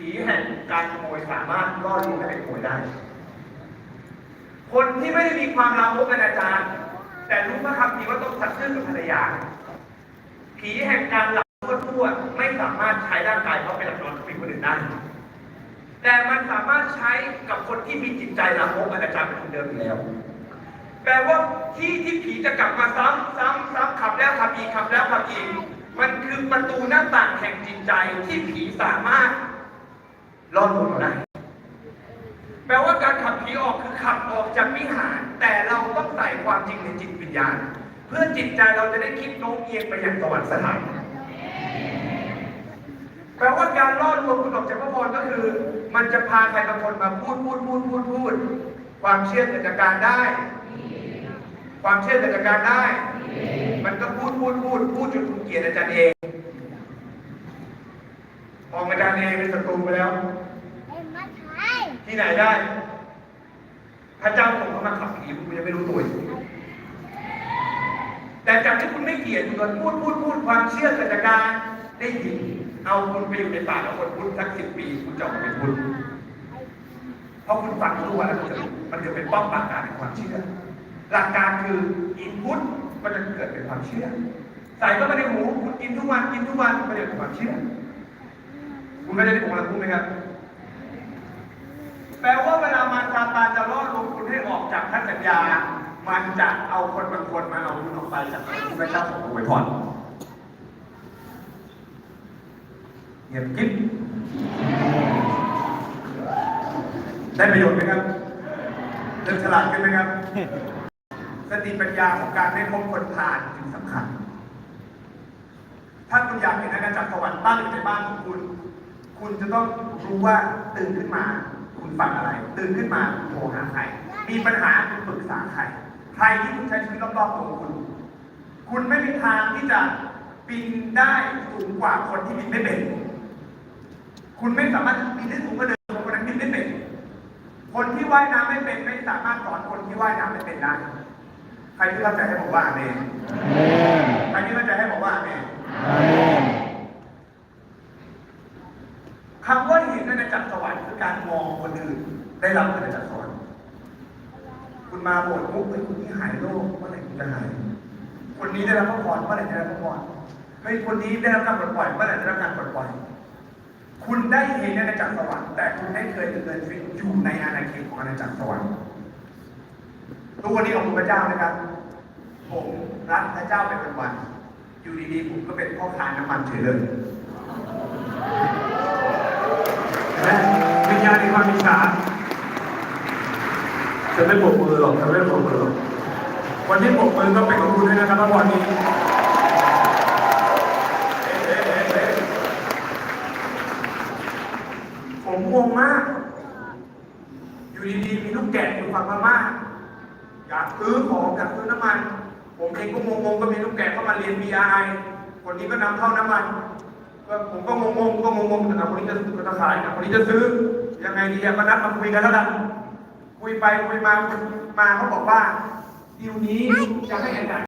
ผีแห่งการขโมยสามารถล่อลวงให้ไปขโมยได้ คนที่ไม่ได้มีความลามกอนาจารแต่รู้พระคำพีร์ว่าต้องทัดเชื่อกับภรรยา ผีแห่งการหลับทั่วๆไม่สามารถใช้ร่างกายเขาไปหลับนอนกับคนอื่นได้แต่มันสามารถใช้กับคนที่มีจิตใจลามกอนาจารเป็นคนเดิมอยู่แล้ว แปลว่าที่ที่ผีจะกลับมาซ้ำซ้ำซ้ำขับแล้วขับอีกขับแล้วขับอีกมันคือประตูหน้าต่างแห่งจิตใจที่ผีสามารถ ล่อลวงเราได้แปลว่าการขับผีออกคือขับออกจากวิหาร แต่เราต้องใส่ความจริงในจิตวิญญาณ เพื่อจิตใจเราจะได้คิดโน้มเอียงไปอย่างสวรรค์สถานแปลว่าการล่อลวงคุณออกจากพระพรก็คือ มันจะพาใครบางคนมาพูดพูดพูดพูดพูด ความเชื่อเกิดจากการได้ ความเชื่อเกิดจากการได้ มันก็พูดพูดพูดพูดจนคุณเกลียดอาจารย์เอง มองอารย์เองเป็นศัตรูไปแล้ว ที่ไหนได้ พระเจ้าคงเขามาขับผีคุณยังไม่รู้ตัวอีกแต่จากที่คุณไม่เกลียดคุณพูดพูดพูดความเชื่อเกิดจากการได้ยินเอาคนไปอยู่ในป่าแล้วคนพุทธสักสิบปี คุณจะออกมาเป็นพุทธเพราะคุณฟังรู้ว่าแล้วมันจะมันจะเป็นป้อมปราการในความเชื่อ หลักการคืออินพุตก็จะเกิดเป็นความเชื่อ ใส่เข้าไปในหูคุณกินทุกวันกินทุกวันมันจะเป็นความเชื่อ คุณไม่ได้ที่ผมกำลังพูดไหมครับ แปลว่าเวลามันซาตานจะล่อลวงคุณให้ออกจากพันสัญญา มันจะเอาคนบางคนมาเอาคุณออกไปจากที่พระเจ้าส่งอว้พรเงียบกิ๊บได้ประโยชน์ไหมครับเริ่มฉลาดขึ้นไหมครับ สติปัญญาของการไม่พบคนผ่านจึงสำคัญ ถ้าคุณอยากเห็นอาณาจักรสวรรค์ตั้งอยู่ในบ้านของคุณ คุณจะต้องรู้ว่าตื่นขึ้นมา คุณฟังอะไร ตื่นขึ้นมาโทรหาใคร มีปัญหาคุณปรึกษาใคร ใครที่คุณใช้ชีวิตรอบๆตัวคุณ คุณไม่มีทางที่จะบินได้สูงกว่าคนที่บินไม่เป็น คุณไม่สามารถบินได้สูงกว่าเดิมคนนั้นบินไม่เป็น คนที่ว่ายน้ำไม่เป็นไม่สามารถสอนคนที่ว่ายน้ำไม่เป็นได้ใครที่เข้าใจให้บอกว่าเมนใครที่เข้าใจให้บอกว่าอาเมน คำว่าเห็นอาณาจักรสวรรค์คือการมองคนอื่นได้รับอาณาจักรสวรรค์คุณมาโบสถ์มุกเฮ้ยคุณนี่หายโรคเมื่อไหร่คุณจะหาย คนนี้ได้รับพระพรเมื่อไหร่จะได้รับพระพรเฮ้ยคนนี้ได้รับการปลดปล่อยเมื่อไหร่จะได้รับการปลดปล่อย คุณได้เห็นอาณาจักรสวรรค์แต่คุณไม่เคยดำเนินชีวิตอยู่ในอาณาเขตของอาณาจักรสวรรค์ทุกวันนี้ขอบคุณพระเจ้านะครับ ผมรักพระเจ้าเป็นวัน อยู่ดีๆผมก็เป็นพ่อค้าน้ำมันเฉยเลย และวิญญาณใน ความอิจฉาจะไม่ปรบมือหรอกจะไม่ปรบมือหรอกวันที่ปรบมือก็เป็นของคุณด้วยนะครับวันนี้ผมงงมาก อยู่ดีๆมีลูกแกะอยู่ฝั่งพม่าอยากซื้อของอยากซื้อน้ำมัน ผมเองก็งงๆก็มีลูกแกะเข้ามาเรียน BI คนนี้ก็นำเข้าน้ำมันก็ผมก็งงๆก็งงๆแต่คนนี้จะซื้อจะขายแต่คนนี้จะซื้อ ยังไงดีอะก็นัดมาคุยกันแล้วกัน คุยไปคุยมามาเขาบอกว่าดิวนี้จะให้อาจารย์